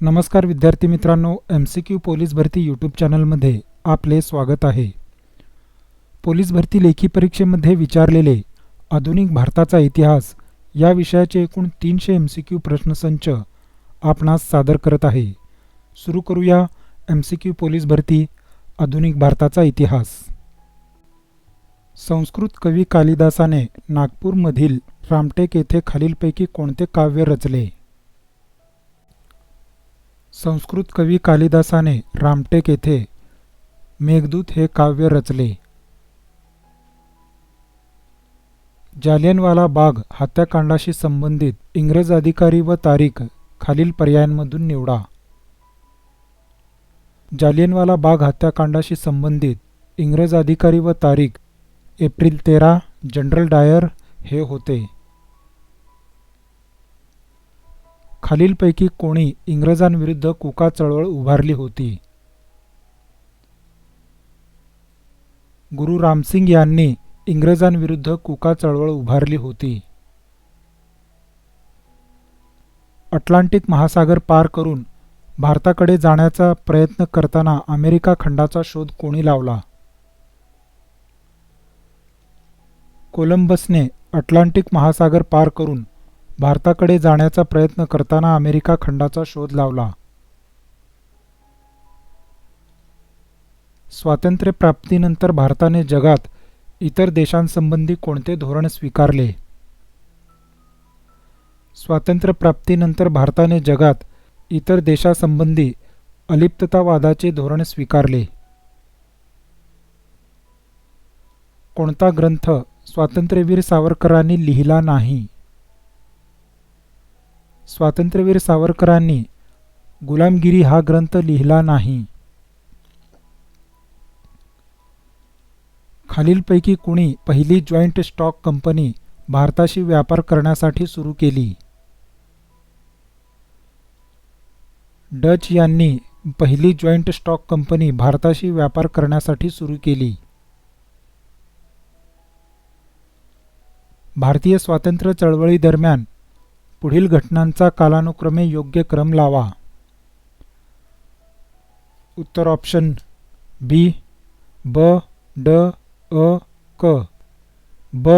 नमस्कार विद्यार्थी मित्रांनो एम सी क्यू पोलीस भरती यूट्यूब चॅनलमध्ये आपले स्वागत आहे. पोलीस भरती लेखी परीक्षेमध्ये विचारलेले आधुनिक भारताचा इतिहास या विषयाचे एकूण तीनशे एम सी क्यू प्रश्नसंच आपणास सादर करत आहे. सुरू करूया एम सी क्यू पोलीस भरती आधुनिक भारताचा इतिहास. संस्कृत कवी कालिदासाने नागपूरमधील रामटेक येथे खालीलपैकी कोणते काव्य रचले? संस्कृत कवी कालिदासाने रामटेक येथे मेघदूत हे काव्य रचले. जालियनवाला बाग हत्याकांडाशी संबंधित इंग्रज अधिकारी व तारीख खालील पर्यायांमधून निवडा. जालियनवाला बाग हत्याकांडाशी संबंधित इंग्रज अधिकारी व तारीख एप्रिल तेरा जनरल डायर हे होते. खालीलपैकी कोणी इंग्रजांविरुद्ध कुका चळवळ उभारली होती. गुरु रामसिंग यांनी इंग्रजांविरुद्ध कुका चळवळ उभारली होती. अटलांटिक महासागर पार करून भारताकडे जाण्याचा प्रयत्न करताना अमेरिका खंडाचा शोध कोणी लावला? कोलंबसने अटलांटिक महासागर पार करून भारताकडे जाण्याचा प्रयत्न करताना अमेरिका खंडाचा शोध लावला. स्वातंत्र्यप्राप्तीनंतर भारताने जगात इतर देशांसंबंधी कोणते धोरण स्वीकारले? स्वातंत्र्यप्राप्तीनंतर भारताने जगात इतर देशासंबंधी अलिप्ततावादाचे धोरण स्वीकारले. कोणता ग्रंथ स्वातंत्र्यवीर सावरकरांनी लिहिला नाही? स्वातंत्र्यवीर सावरकरांनी गुलामगिरी हा ग्रंथ लिहिला नाही. खालीलपैकी कुणी पहिली जॉईंट स्टॉक कंपनी भारताशी व्यापार करण्यासाठी सुरू केली. डच यांनी पहिली जॉईंट स्टॉक कंपनी भारताशी व्यापार करण्यासाठी सुरू केली. भारतीय स्वातंत्र्य चळवळी दरम्यान पुढील घटनांचा कालानुक्रमे योग्य क्रम लावा. उत्तर ऑप्शन बी ब ड अ क. ब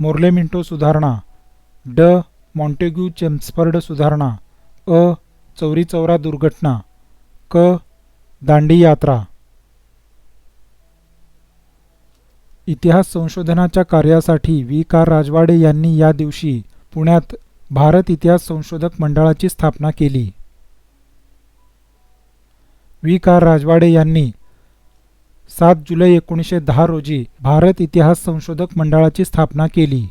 मोर्लेमिंटो सुधारणा. ड मॉन्टेग्यू चेम्सफर्ड सुधारणा. अ चौरी चौरा दुर्घटना. क दांडी यात्रा. इतिहास संशोधनाच्या कार्यासाठी वी कार राजवाडे यांनी या दिवशी पुण्यात भारत इतिहास संशोधक मंडळाची स्थापना केली. व्ही. कार राजवाडे यांनी सात जुलै एकोणीसशे दहा रोजी भारत इतिहास संशोधक मंडळाची स्थापना केली.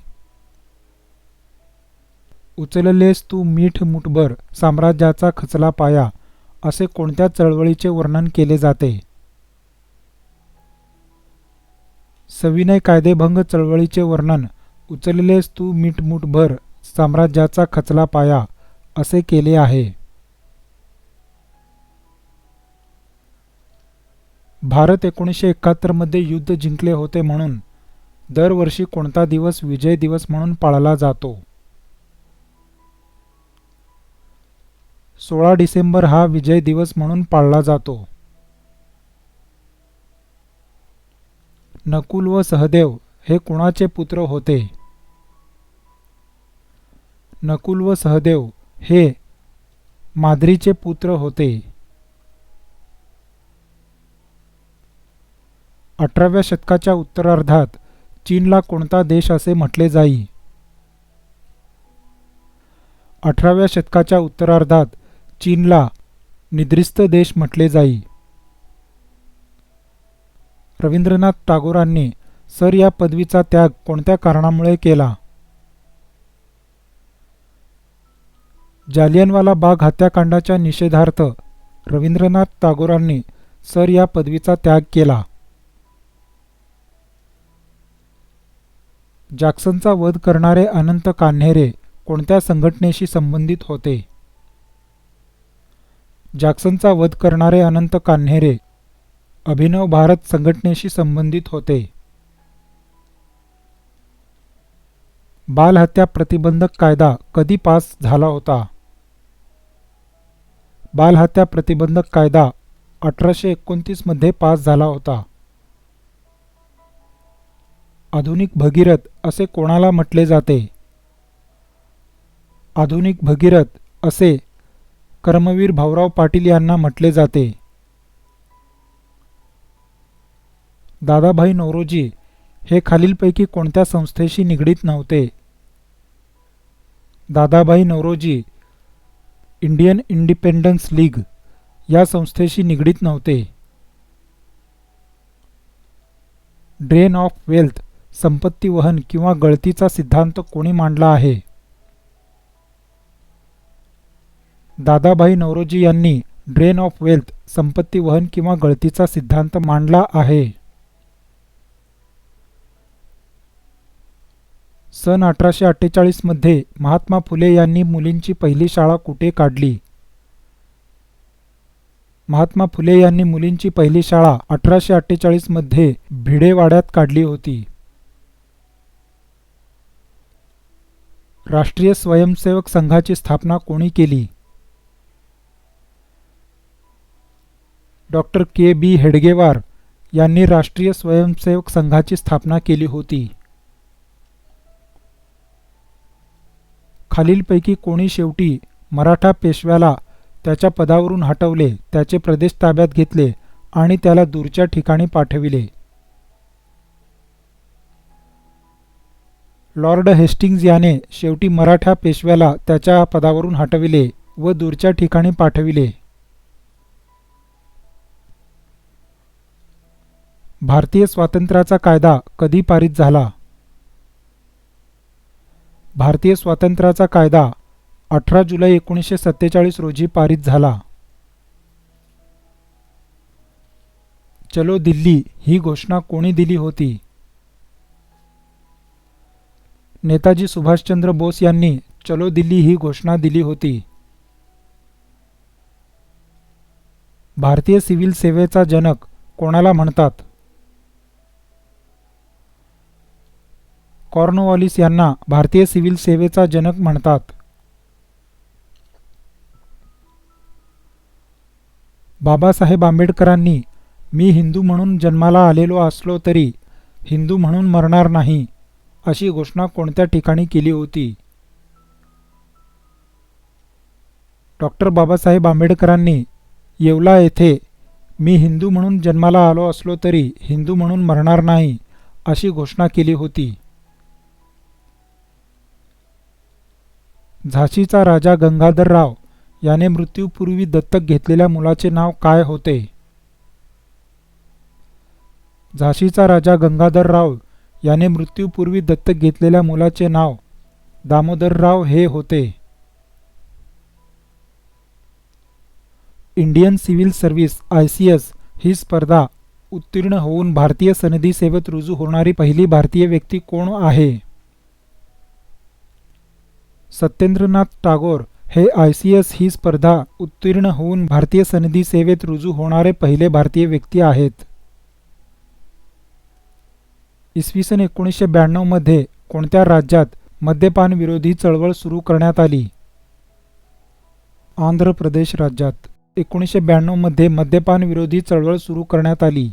उचललेस तू मीठ मुठभर साम्राज्याचा खचला पाया असे कोणत्या चळवळीचे वर्णन केले जाते? सविनय कायदेभंग चळवळीचे वर्णन उचललेस तू मीठ मुठभर साम्राज्याचा खचला पाया असे केले आहे. भारत एकोणीसशे एकाहत्तरमध्ये युद्ध जिंकले होते म्हणून दरवर्षी कोणता दिवस विजय दिवस म्हणून पाळला जातो? सोळा डिसेंबर हा विजय दिवस म्हणून पाळला जातो. नकुल व सहदेव हे कुणाचे पुत्र होते? नकुल व सहदेव हे माद्रीचे पुत्र होते. अठराव्या शतकाच्या उत्तरार्धात चीनला कोणता देश असे म्हटले जाई? अठराव्या शतकाच्या उत्तरार्धात चीनला निद्रिस्त देश म्हटले जाई. रवींद्रनाथ टागोरांनी सर या पदवीचा त्याग कोणत्या कारणामुळे केला? जालियनवाला बाग हत्याकांडाच्या निषेधार्थ रवींद्रनाथ टागोरांनी सर या पदवीचा त्याग केला. जॅक्सनचा वध करणारे अनंत कान्हेरे कोणत्या संघटनेशी संबंधित होते? जॅक्सनचा वध करणारे अनंत कान्हेरे अभिनव भारत संघटनेशी संबंधित होते. बालहत्या प्रतिबंधक कायदा कधी पास झाला होता? बालहत्या प्रतिबंधक कायदा अठराशे एकोणतीसमध्ये पास झाला होता. आधुनिक भगीरथ असे कोणाला म्हटले जाते? आधुनिक भगीरथ असे कर्मवीर भाऊराव पाटील यांना म्हटले जाते. दादाभाई नौरोजी हे खालीलपैकी कोणत्या संस्थेशी निगडीत नव्हते? Dadabhai Naoroji Indian independence league या संस्थेशी निगडीत नव्हते. ड्रेन ऑफ वेल्थ संपत्ती वहन किंवा गळतीचा सिद्धांत कोणी मांडला आहे? दादाभाई नौरोजी यांनी ड्रेन ऑफ वेल्थ संपत्ती वहन किंवा गळतीचा सिद्धांत मांडला आहे. सन अठराशे अठ्ठेचाळीसमध्ये महात्मा फुले यांनी मुलींची पहिली शाळा कुठे काढली? महात्मा फुले यांनी मुलींची पहिली शाळा अठराशे अठ्ठेचाळीसमध्ये भिडेवाड्यात काढली होती. राष्ट्रीय स्वयंसेवक संघाची स्थापना कोणी केली? डॉक्टर के बी हेडगेवार यांनी राष्ट्रीय स्वयंसेवक संघाची स्थापना केली होती. खालीलपैकी कोणी शेवटी मराठा पेशव्याला त्याच्या पदावरून हटवले त्याचे प्रदेश ताब्यात घेतले आणि त्याला दूरच्या ठिकाणी पाठविले. लॉर्ड हेस्टिंग्ज याने शेवटी मराठा पेशव्याला त्याच्या पदावरून हटविले व दूरच्या ठिकाणी पाठविले. भारतीय स्वातंत्र्याचा कायदा कधी पारित झाला? भारतीय स्वातंत्र्याचा कायदा अठरा जुलै एकोणीसशे सत्तेचाळीस रोजी पारित झाला. चलो दिल्ली ही घोषणा कोणी दिली होती? नेताजी सुभाषचंद्र बोस यांनी चलो दिल्ली ही घोषणा दिली होती. भारतीय सिव्हिल सेवेचा जनक कोणाला म्हणतात? कॉर्नवॉलिस यांना भारतीय सिव्हिल सेवेचा जनक म्हणतात. बाबासाहेब आंबेडकरांनी मी हिंदू म्हणून जन्माला आलेलो असलो तरी हिंदू म्हणून मरणार नाही अशी घोषणा कोणत्या ठिकाणी केली होती? डॉक्टर बाबासाहेब आंबेडकरांनी येवला येथे मी हिंदू म्हणून जन्माला आलो असलो तरी हिंदू म्हणून मरणार नाही अशी घोषणा केली होती. झाशीचा राजा गंगाधरराव याने मृत्यूपूर्वी दत्तक घेतलेल्या मुलाचे नाव काय होते? झाशीचा राजा गंगाधरराव याने मृत्यूपूर्वी दत्तक घेतलेल्या मुलाचे नाव दामोदरराव हे होते. Indian civil service I C S ही स्पर्धा उत्तीर्ण होऊन भारतीय सनदी सेवेत रुजू होणारी पहिली भारतीय व्यक्ती कोण आहे? सत्येंद्रनाथ टागोर हे आय सी एस ही स्पर्धा उत्तीर्ण होऊन भारतीय सनदी सेवेत रुजू होणारे पहिले भारतीय व्यक्ती आहेत. इसवी सन एकोणीसशे ब्याण्णवमध्ये कोणत्या राज्यात मद्यपान विरोधी चळवळ सुरू करण्यात आली? आंध्र प्रदेश राज्यात एकोणीसशे ब्याण्णवमध्ये मद्यपान विरोधी चळवळ सुरू करण्यात आली.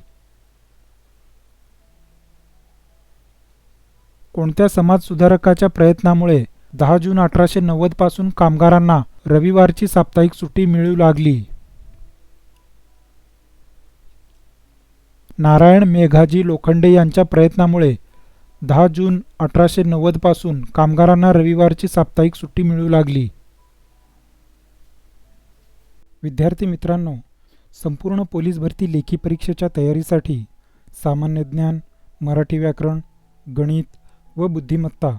कोणत्या समाजसुधारकाच्या प्रयत्नामुळे दहा जून अठराशे नव्वदपासून कामगारांना रविवारची साप्ताहिक सुट्टी मिळू लागली. नारायण मेघाजी लोखंडे यांच्या प्रयत्नामुळे दहा जून अठराशे नव्वदपासून कामगारांना रविवारची साप्ताहिक सुट्टी मिळू लागली. विद्यार्थी मित्रांनो संपूर्ण पोलीस भरती लेखी परीक्षेच्या तयारीसाठी सामान्य ज्ञान मराठी व्याकरण गणित व बुद्धिमत्ता